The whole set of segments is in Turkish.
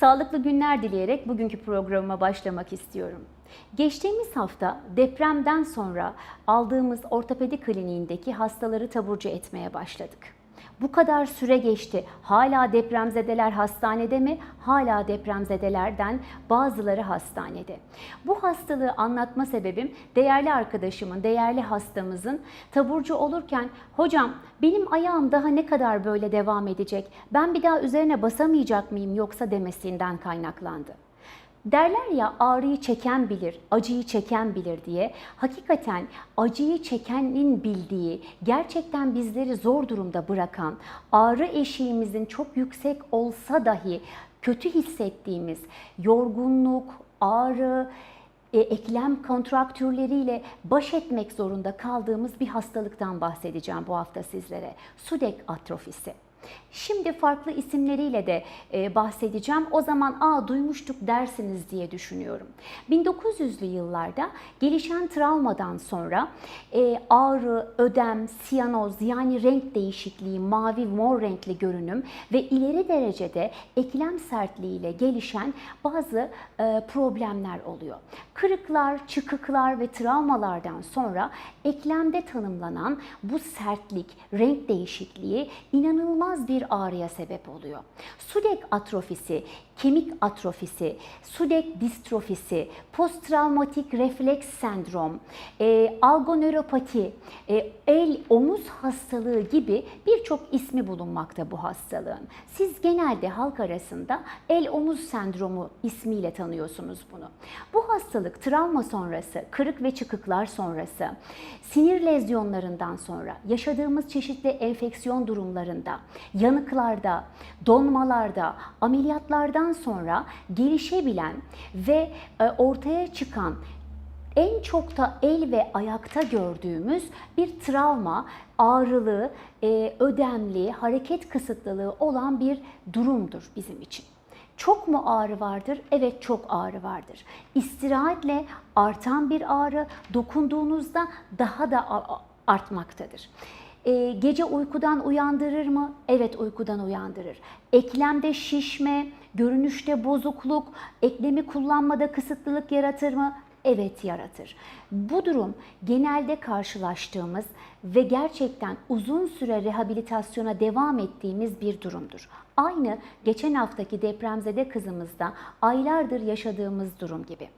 Sağlıklı günler dileyerek bugünkü programıma başlamak istiyorum. Geçtiğimiz hafta depremden sonra aldığımız ortopedi kliniğindeki hastaları taburcu etmeye başladık. Bu kadar süre geçti. Hala depremzedeler hastanede mi? Hala depremzedelerden bazıları hastanede. Bu hastalığı anlatma sebebim değerli arkadaşımın, değerli hastamızın taburcu olurken hocam benim ayağım daha ne kadar böyle devam edecek? Ben bir daha üzerine basamayacak mıyım yoksa demesinden kaynaklandı. Derler ya ağrıyı çeken bilir, acıyı çeken bilir diye. Hakikaten acıyı çekenin bildiği, gerçekten bizleri zor durumda bırakan, ağrı eşiğimizin çok yüksek olsa dahi kötü hissettiğimiz yorgunluk, ağrı, e, eklem kontraktürleriyle baş etmek zorunda kaldığımız bir hastalıktan bahsedeceğim bu hafta sizlere. Sudek atrofisi. Şimdi farklı isimleriyle de e, bahsedeceğim. O zaman aa duymuştuk dersiniz diye düşünüyorum. 1900'lü yıllarda gelişen travmadan sonra e, ağrı, ödem, siyanoz yani renk değişikliği, mavi mor renkli görünüm ve ileri derecede eklem sertliğiyle gelişen bazı e, problemler oluyor. Kırıklar, çıkıklar ve travmalardan sonra eklemde tanımlanan bu sertlik, renk değişikliği inanılmaz bir ağrıya sebep oluyor. Sudek atrofisi, kemik atrofisi, sudek distrofisi, posttravmatik refleks sendrom, e, algonöropati, e, el omuz hastalığı gibi birçok ismi bulunmakta bu hastalığın. Siz genelde halk arasında el omuz sendromu ismiyle tanıyorsunuz bunu. Bu hastalık travma sonrası, kırık ve çıkıklar sonrası, sinir lezyonlarından sonra, yaşadığımız çeşitli enfeksiyon durumlarında, yanıklarda, donmalarda, ameliyatlardan sonra gelişebilen ve e, ortaya çıkan en çok da el ve ayakta gördüğümüz bir travma, ağrılı, e, ödemli, hareket kısıtlılığı olan bir durumdur bizim için. Çok mu ağrı vardır? Evet çok ağrı vardır. İstirahatle artan bir ağrı dokunduğunuzda daha da artmaktadır. E, gece uykudan uyandırır mı? Evet uykudan uyandırır. Eklemde şişme, görünüşte bozukluk, eklemi kullanmada kısıtlılık yaratır mı? Evet yaratır. Bu durum genelde karşılaştığımız ve gerçekten uzun süre rehabilitasyona devam ettiğimiz bir durumdur. Aynı geçen haftaki depremzede kızımızda aylardır yaşadığımız durum gibi.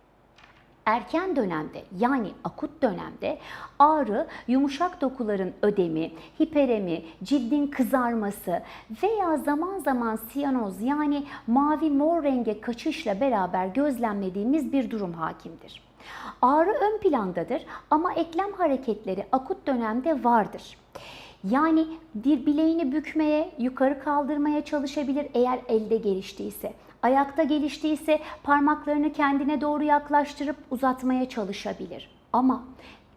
Erken dönemde yani akut dönemde ağrı, yumuşak dokuların ödemi, hiperemi, cildin kızarması veya zaman zaman siyanoz yani mavi mor renge kaçışla beraber gözlemlediğimiz bir durum hakimdir. Ağrı ön plandadır ama eklem hareketleri akut dönemde vardır. Yani bir bileğini bükmeye, yukarı kaldırmaya çalışabilir eğer elde geliştiyse. Ayakta geliştiyse parmaklarını kendine doğru yaklaştırıp uzatmaya çalışabilir. Ama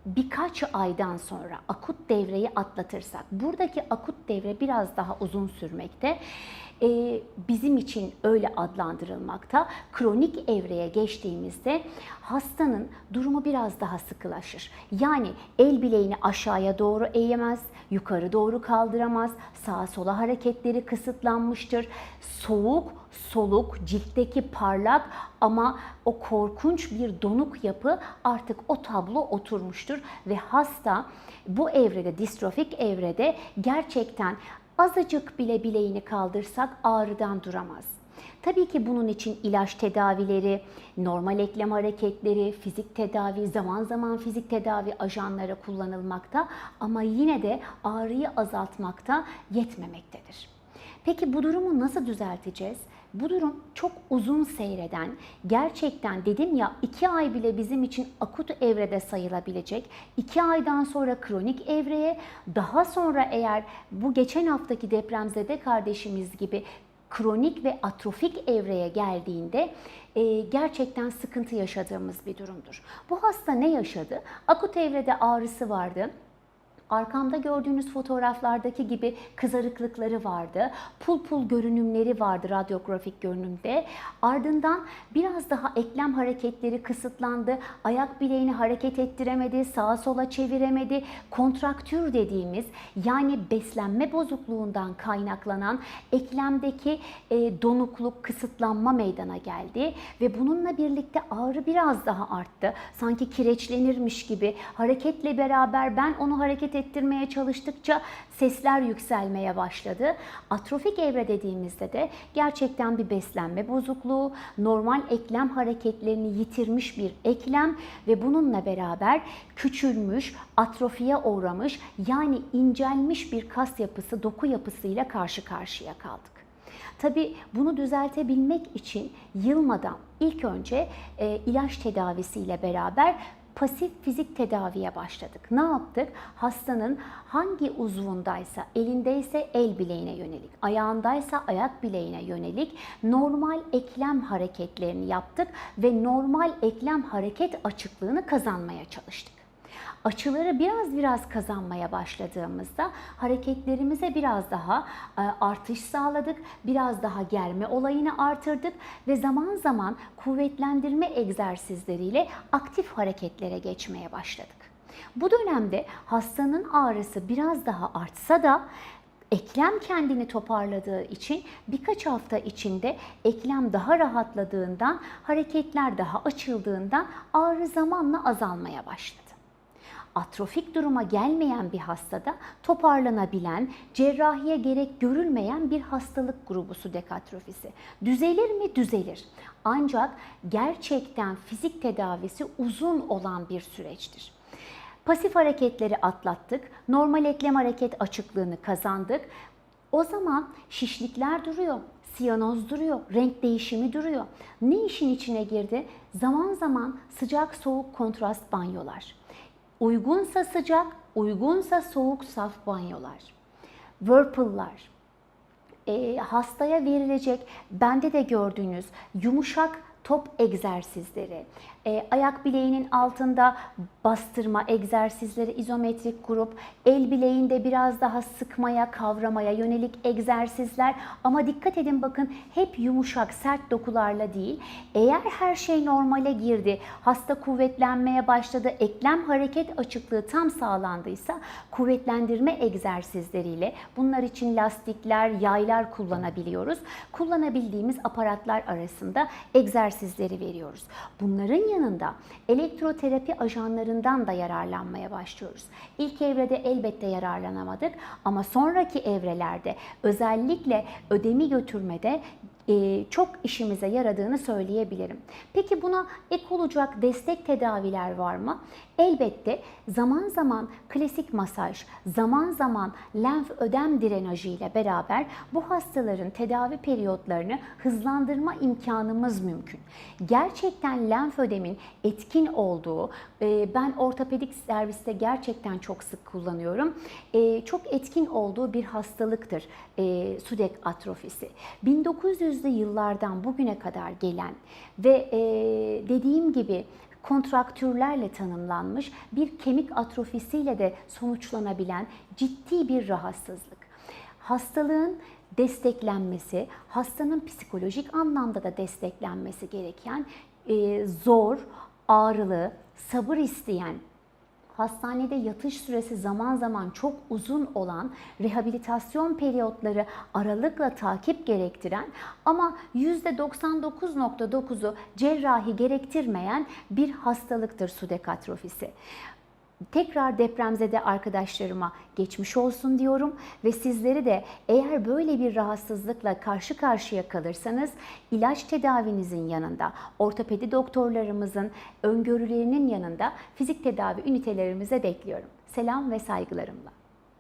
birkaç aydan sonra akut devreyi atlatırsak, buradaki akut devre biraz daha uzun sürmekte e, bizim için öyle adlandırılmakta. Kronik evreye geçtiğimizde hastanın durumu biraz daha sıkılaşır. Yani el bileğini aşağıya doğru eğemez, yukarı doğru kaldıramaz, sağa sola hareketleri kısıtlanmıştır. Soğuk, soluk, ciltteki parlak ama o korkunç bir donuk yapı artık o tablo oturmuştur ve hasta bu evrede, distrofik evrede gerçekten azıcık bile bileğini kaldırsak ağrıdan duramaz. Tabii ki bunun için ilaç tedavileri, normal eklem hareketleri, fizik tedavi, zaman zaman fizik tedavi ajanları kullanılmakta ama yine de ağrıyı azaltmakta yetmemektedir. Peki bu durumu nasıl düzelteceğiz? Bu durum çok uzun seyreden, gerçekten dedim ya iki ay bile bizim için akut evrede sayılabilecek. iki aydan sonra kronik evreye, daha sonra eğer bu geçen haftaki depremzede kardeşimiz gibi kronik ve atrofik evreye geldiğinde e, gerçekten sıkıntı yaşadığımız bir durumdur. Bu hasta ne yaşadı? Akut evrede ağrısı vardı Arkamda gördüğünüz fotoğraflardaki gibi kızarıklıkları vardı. Pul pul görünümleri vardı radyografik görünümde. Ardından biraz daha eklem hareketleri kısıtlandı. Ayak bileğini hareket ettiremedi, sağa sola çeviremedi. Kontraktür dediğimiz yani beslenme bozukluğundan kaynaklanan eklemdeki e, donukluk, kısıtlanma meydana geldi ve bununla birlikte ağrı biraz daha arttı. Sanki kireçlenirmiş gibi hareketle beraber ben onu hareket ettirmeye çalıştıkça sesler yükselmeye başladı. Atrofik evre dediğimizde de gerçekten bir beslenme bozukluğu, normal eklem hareketlerini yitirmiş bir eklem ve bununla beraber küçülmüş, atrofiye uğramış yani incelmiş bir kas yapısı, doku yapısıyla karşı karşıya kaldık. Tabii bunu düzeltebilmek için yılmadan ilk önce e, ilaç tedavisiyle beraber pasif fizik tedaviye başladık. Ne yaptık? Hastanın hangi uzvundaysa, elindeyse el bileğine yönelik, ayağındaysa ayak bileğine yönelik normal eklem hareketlerini yaptık ve normal eklem hareket açıklığını kazanmaya çalıştık açıları biraz biraz kazanmaya başladığımızda hareketlerimize biraz daha e, artış sağladık. Biraz daha germe olayını artırdık ve zaman zaman kuvvetlendirme egzersizleriyle aktif hareketlere geçmeye başladık. Bu dönemde hastanın ağrısı biraz daha artsa da eklem kendini toparladığı için birkaç hafta içinde eklem daha rahatladığından, hareketler daha açıldığından ağrı zamanla azalmaya başladı atrofik duruma gelmeyen bir hastada toparlanabilen, cerrahiye gerek görülmeyen bir hastalık grubu sudak atrofisi. Düzelir mi? Düzelir. Ancak gerçekten fizik tedavisi uzun olan bir süreçtir. Pasif hareketleri atlattık, normal eklem hareket açıklığını kazandık. O zaman şişlikler duruyor, siyanoz duruyor, renk değişimi duruyor. Ne işin içine girdi? Zaman zaman sıcak soğuk kontrast banyolar. Uygunsa sıcak, uygunsa soğuk saf banyolar. Whirlpool'lar. E, hastaya verilecek, bende de gördüğünüz yumuşak top egzersizleri, e, ayak bileğinin altında bastırma egzersizleri, izometrik grup, el bileğinde biraz daha sıkmaya, kavramaya yönelik egzersizler. Ama dikkat edin bakın hep yumuşak, sert dokularla değil. Eğer her şey normale girdi, hasta kuvvetlenmeye başladı, eklem hareket açıklığı tam sağlandıysa kuvvetlendirme egzersizleriyle bunlar için lastikler, yaylar kullanabiliyoruz. Kullanabildiğimiz aparatlar arasında egzersizleri veriyoruz. Bunların yanında elektroterapi ajanlarından da yararlanmaya başlıyoruz. İlk evrede elbette yararlanamadık ama sonraki evrelerde özellikle ödemi götürmede e, çok işimize yaradığını söyleyebilirim. Peki buna ek olacak destek tedaviler var mı? Elbette zaman zaman klasik masaj, zaman zaman lenf ödem drenajı ile beraber bu hastaların tedavi periyotlarını hızlandırma imkanımız mümkün. Gerçekten lenf ödemin etkin olduğu, e, ben ortopedik serviste gerçekten çok sık kullanıyorum. E, çok etkin olduğu bir hastalıktır sudek atrofisi. 1900'lü yıllardan bugüne kadar gelen ve dediğim gibi kontraktürlerle tanımlanmış bir kemik atrofisiyle de sonuçlanabilen ciddi bir rahatsızlık. Hastalığın desteklenmesi, hastanın psikolojik anlamda da desteklenmesi gereken e, zor, ağrılı, sabır isteyen hastanede yatış süresi zaman zaman çok uzun olan rehabilitasyon periyotları aralıkla takip gerektiren ama %99.9'u cerrahi gerektirmeyen bir hastalıktır sudek atrofisi. Tekrar depremzede arkadaşlarıma geçmiş olsun diyorum ve sizleri de eğer böyle bir rahatsızlıkla karşı karşıya kalırsanız ilaç tedavinizin yanında, ortopedi doktorlarımızın öngörülerinin yanında fizik tedavi ünitelerimize bekliyorum. Selam ve saygılarımla.